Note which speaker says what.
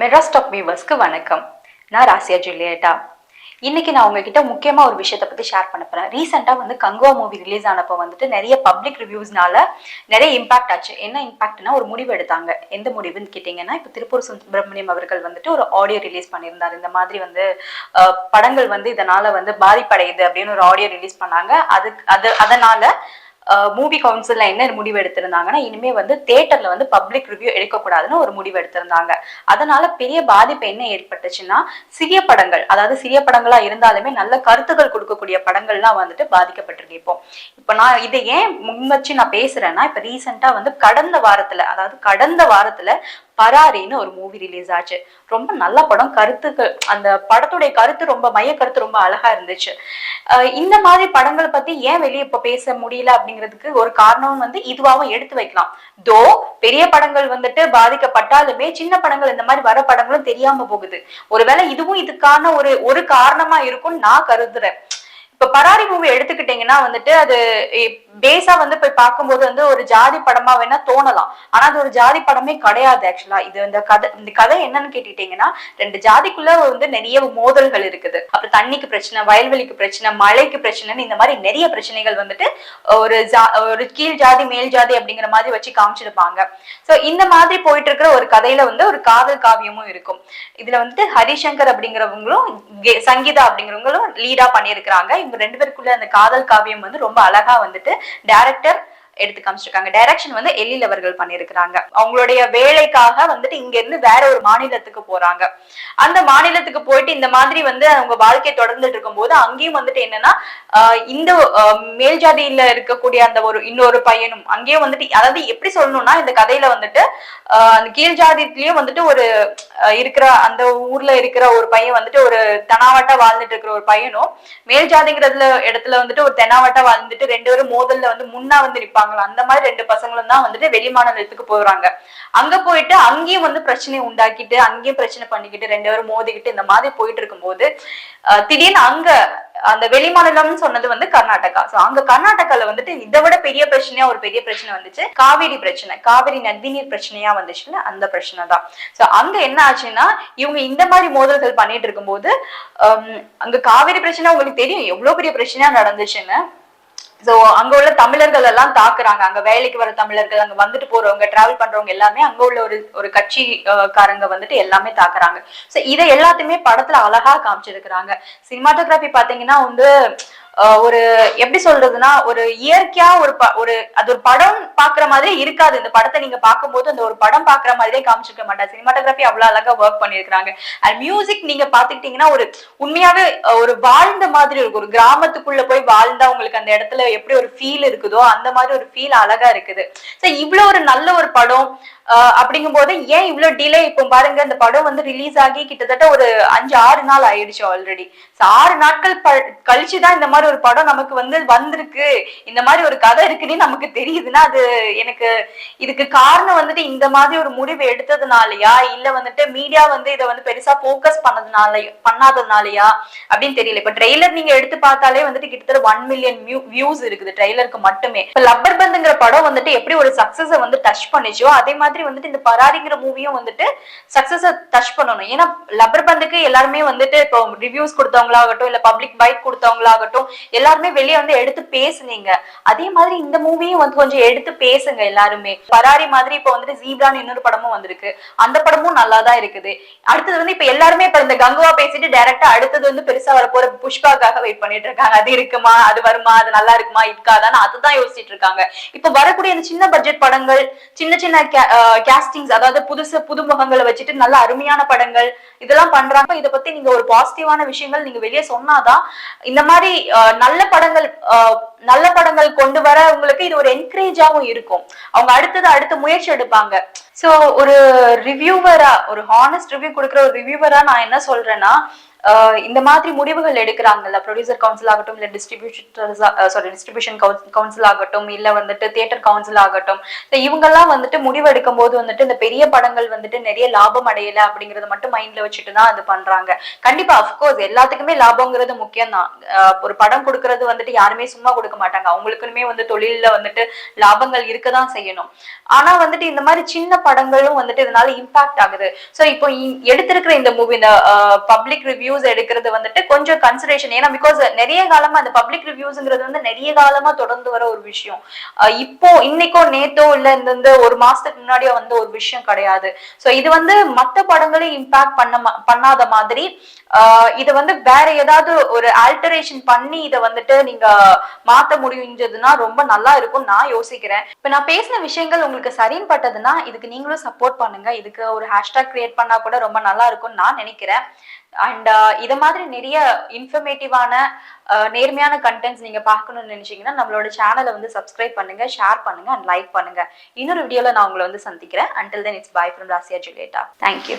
Speaker 1: மெட்ராஸ்டாக் வியூவர்ஸ்க்கு வணக்கம். நான் ராசியா ஜூலியட்டா. இன்னைக்கு நான் உங்ககிட்ட முக்கியமா ஒரு விஷயத்தை பத்தி ஷேர் பண்ண போறேன். ரீசெண்டா வந்து கங்குவா மூவி ரிலீஸ் ஆனப்போ வந்துட்டு நிறைய பப்ளிக் ரிவ்யூஸ்னால நிறைய இம்பாக்ட் ஆச்சு. என்ன இம்பாக்ட்னா ஒரு முடிவு எடுத்தாங்க. எந்த முடிவுன்னு கேட்டீங்கன்னா இப்போ திருப்பூர் சுப்பிரமணியம் அவர்கள் வந்துட்டு ஒரு ஆடியோ ரிலீஸ் பண்ணியிருந்தார். இந்த மாதிரி வந்து படங்கள் வந்து இதனால வந்து பாதிப்படையுது அப்படின்னு ஒரு ஆடியோ ரிலீஸ் பண்ணாங்க. அதுக்கு அது அதனால மூவி கவுன்சில்ல என்ன முடிவு எடுத்திருந்தாங்கன்னா இனிமே வந்து தேட்டர்ல வந்து பப்ளிக் ரிவ்யூ எடுக்கக்கூடாதுன்னு ஒரு முடிவு எடுத்திருந்தாங்க. அதனால பெரிய பாதிப்பு என்ன ஏற்பட்டுச்சுன்னா சிறிய படங்கள் அதாவது சிறிய படங்களா இருந்தாலுமே நல்ல கருத்துக்கள் கொடுக்கக்கூடிய படங்கள்லாம் வந்துட்டு பாதிக்கப்பட்டிருக்கு இப்போ. இப்போ நான் இதை ஏன் முன் வச்சு நான் பேசுறேன்னா இப்போ ரீசெண்டா வந்து கடந்த வாரத்துல அதாவது கடந்த வாரத்துல ஹராரின்னு ஒரு மூவி ரிலீஸ் ஆச்சு. ரொம்ப நல்ல படம். கருத்துக்கள் அந்த படத்துடைய கருத்து ரொம்ப மைய கருத்து ரொம்ப அழகா இருந்துச்சு. இந்த மாதிரி படங்கள் பத்தி ஏன் வெளியே இப்ப பேச முடியல அப்படிங்கிறதுக்கு ஒரு காரணம் வந்து இதுவாகவும் எடுத்து வைக்கலாம். தோ பெரிய படங்கள் வந்துட்டு பாதிக்கப்பட்டாலுமே சின்ன படங்கள் இந்த மாதிரி வர படங்களும் தெரியாம போகுது. ஒருவேளை இதுவும் இதுக்கான ஒரு ஒரு காரணமா இருக்கும்னு நான் கருதுறேன். இப்ப பராரி மூவி எடுத்துக்கிட்டீங்கன்னா வந்துட்டு அது பேஸா வந்து போய் பார்க்கும்போது வந்து ஒரு ஜாதி படமா வேணா தோணலாம். ஆனா அது ஒரு ஜாதி படமே கிடையாது ஆக்சுவலா இது இந்த கதை இந்த கதை என்னன்னு கேட்டுட்டீங்கன்னா ரெண்டு ஜாதிக்குள்ள வந்து நிறைய மோதல்கள் இருக்குது. அப்புறம் தண்ணிக்கு பிரச்சனை வயல்வெளிக்கு பிரச்சனை மழைக்கு பிரச்சனைன்னு இந்த மாதிரி நிறைய பிரச்சனைகள் வந்துட்டு ஒரு ஜா ஒரு கீழ் ஜாதி மேல் ஜாதி அப்படிங்கிற மாதிரி வச்சு காமிச்சிருப்பாங்க. சோ இந்த மாதிரி போயிட்டு இருக்கிற ஒரு கதையில வந்து ஒரு காதல் காவியமும் இருக்கும். இதுல வந்துட்டு ஹரிசங்கர் அப்படிங்கிறவங்களும் சங்கீதா அப்படிங்கிறவங்களும் லீடா பண்ணியிருக்கிறாங்க. இவங்க ரெண்டு பேருக்குள்ள அந்த காதல் காவியம் வந்து ரொம்ப அழகா வந்துட்டு டைரக்டர் எடுத்து காமிச்சிருக்காங்க. டைரக்ஷன் வந்து எல்லில் அவர்கள் பண்ணியிருக்கிறாங்க. அவங்களுடைய வேலைக்காக வந்துட்டு இங்க இருந்து வேற ஒரு மாநிலத்துக்கு போறாங்க. அந்த மாநிலத்துக்கு போயிட்டு இந்த மாதிரி வந்து அவங்க வாழ்க்கை தொடர்ந்துட்டு இருக்கும் போது அங்கேயும் வந்துட்டு என்னன்னா இந்த மேல் ஜாதியில இருக்கக்கூடிய அந்த ஒரு இன்னொரு பையனும் அங்கேயும் வந்துட்டு அதாவது எப்படி சொல்லணும்னா இந்த கதையில வந்துட்டு ஆஹ் அந்த கீழ் ஜாதியிலயும் வந்துட்டு ஒரு இருக்கிற அந்த ஊர்ல இருக்கிற ஒரு பையன் வந்துட்டு ஒரு தெனாவட்டா வாழ்ந்துட்டு இருக்கிற ஒரு பையனும் மேல் ஜாதிங்கிறதுல இடத்துல வந்துட்டு ஒரு தெனாவட்டா வாழ்ந்துட்டு ரெண்டு பேரும் மோதல்ல வந்து முன்னா வந்து நிப்பாங்களா அந்த மாதிரி ரெண்டு பசங்களும் தான் வந்துட்டு வெளி மாநிலத்துக்கு போறாங்க அங்க போயிட்டு அங்கேயும் வந்து பிரச்சனையை உண்டாக்கிட்டு அங்கேயும் பிரச்சனை பண்ணிக்கிட்டு ரெண்டு பேரும் மோதிக்கிட்டு இந்த மாதிரி போயிட்டு இருக்கும்போது திடீர்னு அங்க அந்த வெளி மாநிலம்னு சொன்னது வந்து கர்நாடகா. சோ அங்க கர்நாடகால வந்துட்டு இதை விட பெரிய பிரச்சனையா ஒரு பெரிய பிரச்சனை வந்துச்சு. காவிரி பிரச்சனை. காவிரி நதிநீர் பிரச்சனையா வந்துச்சுல அந்த பிரச்சனை தான். சோ அங்க என்ன ஆச்சுன்னா இவங்க இந்த மாதிரி மோதல்கள் பண்ணிட்டு இருக்கும்போது அங்க காவிரி பிரச்சனை உங்களுக்கு தெரியும். எவ்வளவு பெரிய பிரச்சனையா நடந்துச்சுன்னு. சோ அங்க உள்ள தமிழர்கள் எல்லாம் தாக்குறாங்க. அங்க வேலைக்கு வர தமிழர்கள் அங்க வந்துட்டு போறவங்க டிராவல் பண்றவங்க எல்லாமே அங்க உள்ள ஒரு ஒரு கட்சி காரங்க வந்துட்டு எல்லாமே தாக்குறாங்க. சோ இதை எல்லாத்தையுமே படத்துல அழகா காமிச்சிருக்கிறாங்க. சினிமாட்டோகிராஃபி பாத்தீங்கன்னா வந்து ஒரு எப்படி சொல்றதுன்னா ஒரு இயற்கையா ஒரு ஒரு அது ஒரு படம் பாக்குற மாதிரி இருக்காது. இந்த படத்தை நீங்க பார்க்கும்போது அந்த ஒரு படம் பாக்குற மாதிரியே காமிச்சிருக்க மாட்டாங்க. சினிமாட்டோகிராஃபி அவ்வளவு அழகா ஒர்க் பண்ணிருக்காங்க அண்ட் மியூசிக் நீங்க பாத்துக்கிட்டீங்கன்னா ஒரு உண்மையாவே ஒரு வாழ்ந்த மாதிரி இருக்கும். ஒரு கிராமத்துக்குள்ள போய் வாழ்ந்தா உங்களுக்கு அந்த இடத்துல எப்படி ஒரு ஃபீல் இருக்குதோ அந்த மாதிரி ஒரு ஃபீல் அழகா இருக்குது. சோ இவ்வளவு ஒரு நல்ல ஒரு படம் ஆஹ் அப்படிங்கும் போது ஏன் இவ்வளவு டிலே இப்போ பாருங்க இந்த படம் வந்து ரிலீஸ் ஆகி கிட்டத்தட்ட ஒரு அஞ்சு ஆறு நாள் ஆயிடுச்சு ஆல்ரெடி ஆறு நாட்கள் கழிச்சுதான் இந்த மாதிரி ஒரு படம் நமக்கு வந்து வந்திருக்கு. இந்த மாதிரி ஒரு கதை இருக்குன்னு நமக்கு தெரியுதுன்னா அது எனக்கு இதுக்கு காரணம் வந்துட்டு இந்த மாதிரி ஒரு முடிவு எடுத்ததுனாலயா இல்ல வந்துட்டு மீடியா வந்து இதை வந்து பெருசா போக்கஸ் பண்ணதுனால பண்ணாததுனாலயா அப்படின்னு தெரியல. இப்ப ட்ரெய்லர் நீங்க எடுத்து பார்த்தாலே வந்துட்டு கிட்டத்தட்ட ஒன் மில்லியன் வியூஸ் இருக்குது ட்ரெய்லருக்கு மட்டுமே. இப்ப லப்பர் பந்துங்கிற படம் வந்துட்டு எப்படி ஒரு சக்சஸ வந்து டச் பண்ணுச்சோ அதே மாதிரி வந்துட்டு இந்த பராரிங்கிற மூவியும் வந்துட்டு சக்சஸ டச் பண்ணணும். ஏன்னா லப்பர் பந்துக்கு எல்லாருமே வந்துட்டு இப்போ ரிவ்யூஸ் கொடுத்தவங்களாகட்டும் இல்ல பப்ளிக் பைக் கொடுத்தவங்களாகட்டும் எல்லாருமே வெளியே வந்து எடுத்து பேசுனீங்க. அதே மாதிரி இந்த மூவியும் வந்து கொஞ்சம் எடுத்து பேசுங்க எல்லாருமே. பராரி மாதிரி இப்போ வந்துட்டு ஜீப்ரான்னு இன்னொரு படமும் வந்திருக்கு. அந்த படமும் நல்லா தான் இருக்குது. அடுத்தது வந்து இப்ப எல்லாருமே இப்ப இந்த கங்குவா பேசிட்டு டைரக்டா அடுத்தது வந்து பெருசா வரப்போற புஷ்பாக்காக வெயிட் பண்ணிட்டு இருக்காங்க. அது இருக்குமா? அது வருமா? அது நல்லா இருக்குமா? இருக்காதான்னு அதுதான் யோசிச்சுட்டு இருக்காங்க. இப்ப வரக்கூடிய இந்த சின்ன பட்ஜெட் படங்கள் சின்ன சின்ன கேஸ்டிங்ஸ் அதாவது புதுசு புதுமுகங்களை வச்சுட்டு நல்ல அருமையான படங்கள் இதெல்லாம் பண்றாங்க. இத பத்தி நீங்க ஒரு பாசிட்டிவான விஷயங்கள் நீங்க வெளியே சொன்னாதான் இந்த மாதிரி நல்ல படங்கள் நல்ல படங்கள் கொண்டு வர உங்களுக்கு இது ஒரு என்கரேஜாவும் இருக்கும். அவங்க அடுத்தது அடுத்த முயற்சி எடுப்பாங்க. சோ ஒரு ரிவ்யூவரா ஒரு ஹானஸ்ட் ரிவ்யூ கொடுக்குற ஒரு ரிவ்யூவரா நான் என்ன சொல்றேன்னா இந்த மாதிரி முடிவுகள் எடுக்கிறாங்கல்ல ப்ரொடியூசர் கவுன்சில் ஆகட்டும் இல்ல டிஸ்ட்ரிபியூஷன் சாரி டிஸ்ட்ரிபியூஷன் கவுன்சில் ஆகட்டும் இல்ல வந்துட்டு தியேட்டர் கவுன்சில் ஆகட்டும் இவங்கெல்லாம் வந்துட்டு முடிவு எடுக்கும் போது வந்துட்டு இந்த பெரிய படங்கள் வந்துட்டு நிறைய லாபம் அடையல அப்படிங்கறத மட்டும் மைண்ட்ல வச்சுட்டு தான் அது பண்றாங்க. கண்டிப்பா அஃப்கோர்ஸ் எல்லாத்துக்குமே லாபங்கிறது முக்கியம் தான். ஒரு படம் கொடுக்கறது வந்துட்டு யாருமே சும்மா கொடுக்க மாட்டாங்க. அவங்களுக்குமே வந்து தொழில்ல வந்துட்டு லாபங்கள் இருக்க தான் செய்யணும். ஆனா வந்துட்டு இந்த மாதிரி சின்ன படங்களும் வந்துட்டு இதனால இம்பாக்ட் ஆகுது. சோ இப்போ எடுத்திருக்கிற இந்த மூவி இந்த பப்ளிக் ரிவ்யூ ரிவ்யூஸ் எடுக்கிறது வந்துட்டு கொஞ்சம் கன்சிடரேஷன் ஏன்னா பிகாஸ் நிறைய காலமா அந்த பப்ளிக் ரிவ்யூஸ்ங்கிறது வந்து நிறைய காலமா தொடர்ந்து வர ஒரு விஷயம். இப்போ இன்னைக்கோ நேத்தோ இல்ல இந்த இந்த ஒரு மாசத்துக்கு முன்னாடியோ வந்து ஒரு விஷயம் கிடையாது. சோ இது வந்து மத்த படங்களையும் இம்பாக்ட் பண்ண மா- பண்ணாத மாதிரி இது வந்து வேற ஏதாவது ஒரு ஆல்டரேஷன் பண்ணி இதை வந்துட்டு நீங்க மாத்த முடிஞ்சதுன்னா ரொம்ப நல்லா இருக்கும் நான் யோசிக்கிறேன். இப்ப நான் பேசின விஷயங்கள் உங்களுக்கு சரின்னு பட்டதுன்னா இதுக்கு நீங்களும் சப்போர்ட் பண்ணுங்க. இதுக்கு ஒரு ஹேஷ்டாக் கிரியேட் பண்ணா கூட ரொம்ப நல்லா இருக்கும்னு நான் நினைக்கிறேன். அண்ட் uh, இதை மாதிரி நிறைய இன்ஃபர்மேட்டிவான uh, நேர்மையான கண்டென்ட்ஸ் நீங்க பார்க்கணும்னு நினைச்சீங்கன்னா நம்மளோட சேனலை வந்து சப்ஸ்கிரைப் பண்ணுங்க ஷேர் பண்ணுங்க அண்ட் லைக் பண்ணுங்க. இன்னொரு வீடியோல நான் உங்களை வந்து சந்திக்கிறேன். Until then it's bye from Rasiya Juleta thank you